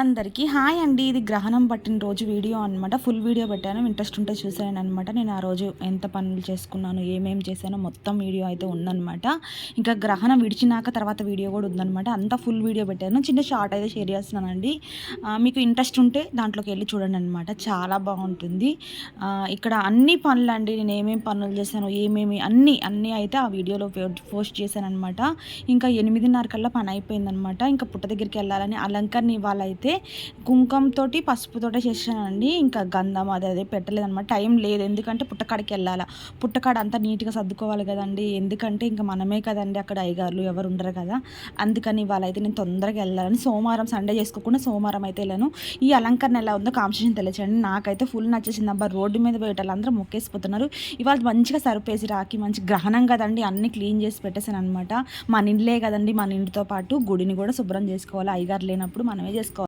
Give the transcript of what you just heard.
అందరికీ హాయ్ అండి. ఇది గ్రహణం పట్టిన రోజు వీడియో అనమాట ఫుల్ వీడియో పెట్టాను. ఇంట్రెస్ట్ ఉంటే చూసాను అనమాట నేను ఆ రోజు ఎంత పనులు చేసుకున్నాను ఏమేమి చేశానో మొత్తం వీడియో అయితే ఉందనమాట ఇంకా గ్రహణం విడిచినాక తర్వాత వీడియో కూడా ఉందనమాట అంతా ఫుల్ వీడియో పెట్టాను. చిన్న షార్ట్ అయితే షేర్ చేస్తున్నానండి. మీకు ఇంట్రెస్ట్ ఉంటే దాంట్లోకి వెళ్ళి చూడండి అనమాట చాలా బాగుంటుంది. ఇక్కడ అన్ని పనులు అండి నేను ఏమేమి పనులు చేశాను ఏమేమి అన్ని అన్నీ అయితే ఆ వీడియోలో పోస్ట్ చేశాను అనమాట ఇంకా ఎనిమిదిన్నర కల్లా పని అయిపోయిందనమాట ఇంకా పుట్ట దగ్గరికి వెళ్ళాలని అలంకరణ వాళ్ళైతే అయితే అయితే కుంకంతోటి పసుపుతోటే చేసానండి ఇంకా గంధం అది అదే పెట్టలేదన్నమాట. టైం లేదు. ఎందుకంటే పుట్టకాడికి వెళ్ళాలా. పుట్టకాడ అంతా నీట్గా సర్దుకోవాలి కదండి. ఎందుకంటే ఇంకా మనమే కదండి అక్కడ అయ్యగారులు ఎవరు ఉండరు కదా. అందుకని వాళ్ళైతే నేను తొందరగా వెళ్ళాలని సోమవారం సండే చేసుకోకుండా సోమవారం అయితే వెళ్ళాను. ఈ అలంకరణ ఎలా ఉందో కాంపిటీషన్ తెలియచండి నాకైతే ఫుల్ నచ్చేసింది. అబ్బా రోడ్డు మీద పోయేటోళ్ళు అందరూ మొక్కేసిపోతున్నారు. ఇవాళ మంచిగా సరిపేసి రాకి మంచి గ్రహణం కదండి. అన్ని క్లీన్ చేసి పెట్టేసాను అనమాట మన ఇండ్లే కదండి మన ఇంటితో పాటు గుడిని కూడా శుభ్రం చేసుకోవాలి. అయ్యగారు లేనప్పుడు మనమే చేసుకోవాలి.